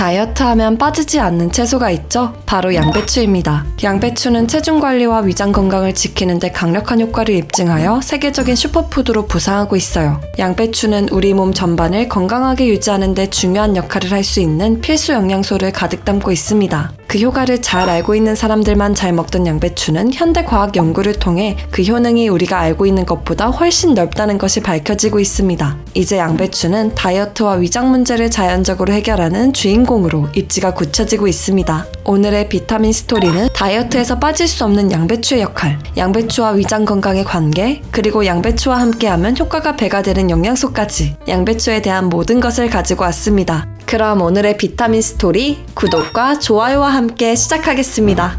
다이어트 하면 빠지지 않는 채소가 있죠? 바로 양배추입니다. 양배추는 체중 관리와 위장 건강을 지키는데 강력한 효과를 입증하여 세계적인 슈퍼푸드로 부상하고 있어요. 양배추는 우리 몸 전반을 건강하게 유지하는 데 중요한 역할을 할 수 있는 필수 영양소를 가득 담고 있습니다. 그 효과를 잘 알고 있는 사람들만 잘 먹던 양배추는 현대 과학 연구를 통해 그 효능이 우리가 알고 있는 것보다 훨씬 넓다는 것이 밝혀지고 있습니다. 이제 양배추는 다이어트와 위장 문제를 자연적으로 해결하는 주인공으로 입지가 굳혀지고 있습니다. 오늘의 비타민 스토리는 다이어트에서 빠질 수 없는 양배추의 역할, 양배추와 위장 건강의 관계, 그리고 양배추와 함께하면 효과가 배가 되는 영양소까지 양배추에 대한 모든 것을 가지고 왔습니다. 그럼 오늘의 비타민 스토리 구독과 좋아요와 함께 시작하겠습니다.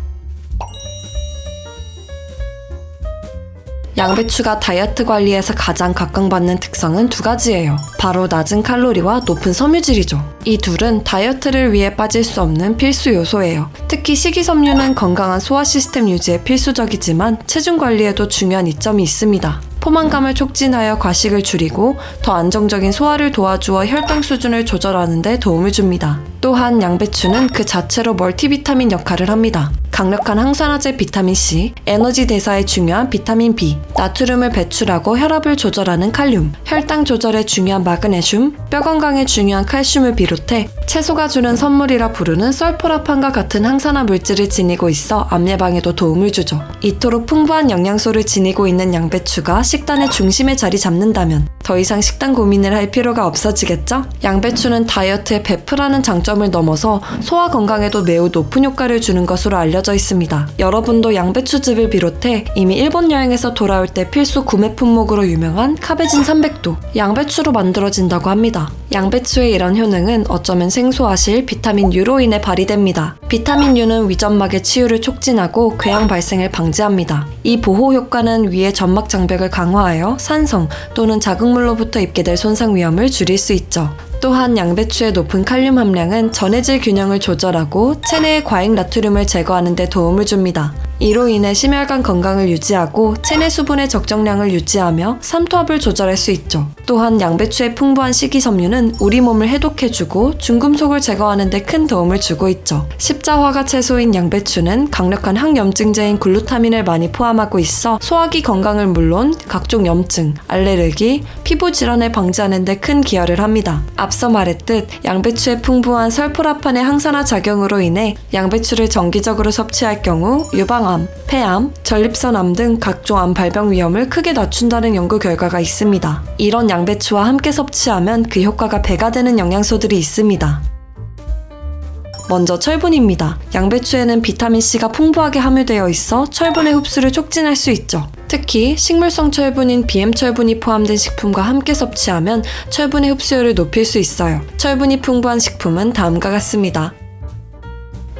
양배추가 다이어트 관리에서 가장 각광받는 특성은 두 가지예요. 바로 낮은 칼로리와 높은 섬유질이죠. 이 둘은 다이어트를 위해 빠질 수 없는 필수 요소예요. 특히 식이섬유는 건강한 소화 시스템 유지에 필수적이지만 체중 관리에도 중요한 이점이 있습니다. 포만감을 촉진하여 과식을 줄이고 더 안정적인 소화를 도와주어 혈당 수준을 조절하는 데 도움을 줍니다. 또한 양배추는 그 자체로 멀티비타민 역할을 합니다. 강력한 항산화제 비타민 C, 에너지 대사에 중요한 비타민 B, 나트륨을 배출하고 혈압을 조절하는 칼륨, 혈당 조절에 중요한 마그네슘, 뼈 건강에 중요한 칼슘을 비롯해 채소가 주는 선물이라 부르는 썰포라판과 같은 항산화 물질을 지니고 있어 암 예방에도 도움을 주죠. 이토록 풍부한 영양소를 지니고 있는 양배추가 식단의 중심에 자리 잡는다면 더 이상 식단 고민을 할 필요가 없어지겠죠? 양배추는 다이어트에 베프라는 장점을 넘어서 소화 건강에도 매우 높은 효과를 주는 것으로 알려져 있습니다. 여러분도 양배추즙을 비롯해 이미 일본 여행에서 돌아올 때 필수 구매 품목으로 유명한 카베진 300도 양배추로 만들어진다고 합니다. 양배추의 이런 효능은 어쩌면 생소하실 비타민 U로 인해 발휘됩니다. 비타민 U는 위점막의 치유를 촉진하고 궤양 발생을 방지합니다. 이 보호 효과는 위의 점막 장벽을 강화하여 산성 또는 자극물로부터 입게 될 손상 위험을 줄일 수 있죠. 또한 양배추의 높은 칼륨 함량은 전해질 균형을 조절하고 체내의 과잉 나트륨을 제거하는 데 도움을 줍니다. 이로 인해 심혈관 건강을 유지하고 체내 수분의 적정량을 유지하며 삼투압을 조절할 수 있죠. 또한 양배추의 풍부한 식이섬유는 우리 몸을 해독해주고 중금속을 제거하는 데 큰 도움을 주고 있죠. 십자화가 채소인 양배추는 강력한 항염증제인 글루타민을 많이 포함하고 있어 소화기 건강을 물론 각종 염증, 알레르기, 피부 질환을 방지하는 데 큰 기여를 합니다. 앞서 말했듯 양배추의 풍부한 설포라판의 항산화 작용으로 인해 양배추를 정기적으로 섭취할 경우 유방 암, 폐암, 전립선암 등 각종 암 발병 위험을 크게 낮춘다는 연구 결과가 있습니다. 이런 양배추와 함께 섭취하면 그 효과가 배가 되는 영양소들이 있습니다. 먼저 철분입니다. 양배추에는 비타민C가 풍부하게 함유되어 있어 철분의 흡수를 촉진할 수 있죠. 특히 식물성 철분인 BM철분이 포함된 식품과 함께 섭취하면 철분의 흡수율을 높일 수 있어요. 철분이 풍부한 식품은 다음과 같습니다.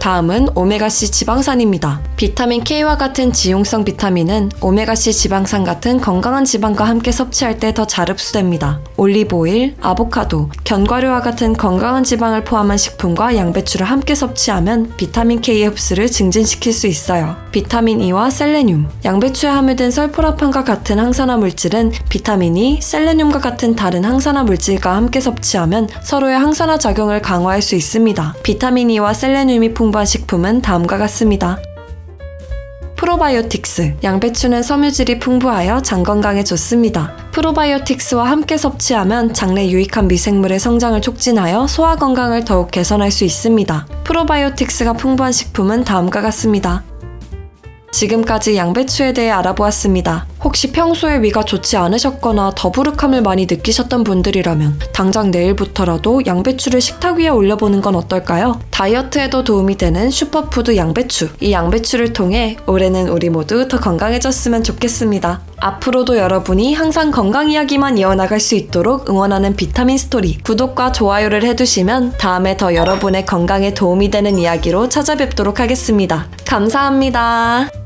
다음은 오메가3 지방산입니다. 비타민 K와 같은 지용성 비타민은 오메가3 지방산 같은 건강한 지방과 함께 섭취할 때 더 잘 흡수됩니다. 올리브오일, 아보카도, 견과류와 같은 건강한 지방을 포함한 식품과 양배추를 함께 섭취하면 비타민 K의 흡수를 증진시킬 수 있어요. 비타민 E와 셀레늄, 양배추에 함유된 설포라판과 같은 항산화 물질은 비타민 E, 셀레늄과 같은 다른 항산화 물질과 함께 섭취하면 서로의 항산화 작용을 강화할 수 있습니다. 비타민 E와 셀레늄이 풍부 한 식품은 다음과 같습니다. 프로바이오틱스. 양배추는 섬유질이 풍부하여 장 건강에 좋습니다. 프로바이오틱스와 함께 섭취하면 장내 유익한 미생물의 성장을 촉진하여 소화 건강을 더욱 개선할 수 있습니다. 프로바이오틱스가 풍부한 식품은 다음과 같습니다. 지금까지 양배추에 대해 알아보았습니다. 혹시 평소에 위가 좋지 않으셨거나 더부룩함을 많이 느끼셨던 분들이라면 당장 내일부터라도 양배추를 식탁 위에 올려보는 건 어떨까요? 다이어트에도 도움이 되는 슈퍼푸드 양배추. 이 양배추를 통해 올해는 우리 모두 더 건강해졌으면 좋겠습니다. 앞으로도 여러분이 항상 건강 이야기만 이어나갈 수 있도록 응원하는 비타민 스토리 구독과 좋아요를 해두시면 다음에 더 여러분의 건강에 도움이 되는 이야기로 찾아뵙도록 하겠습니다. 감사합니다.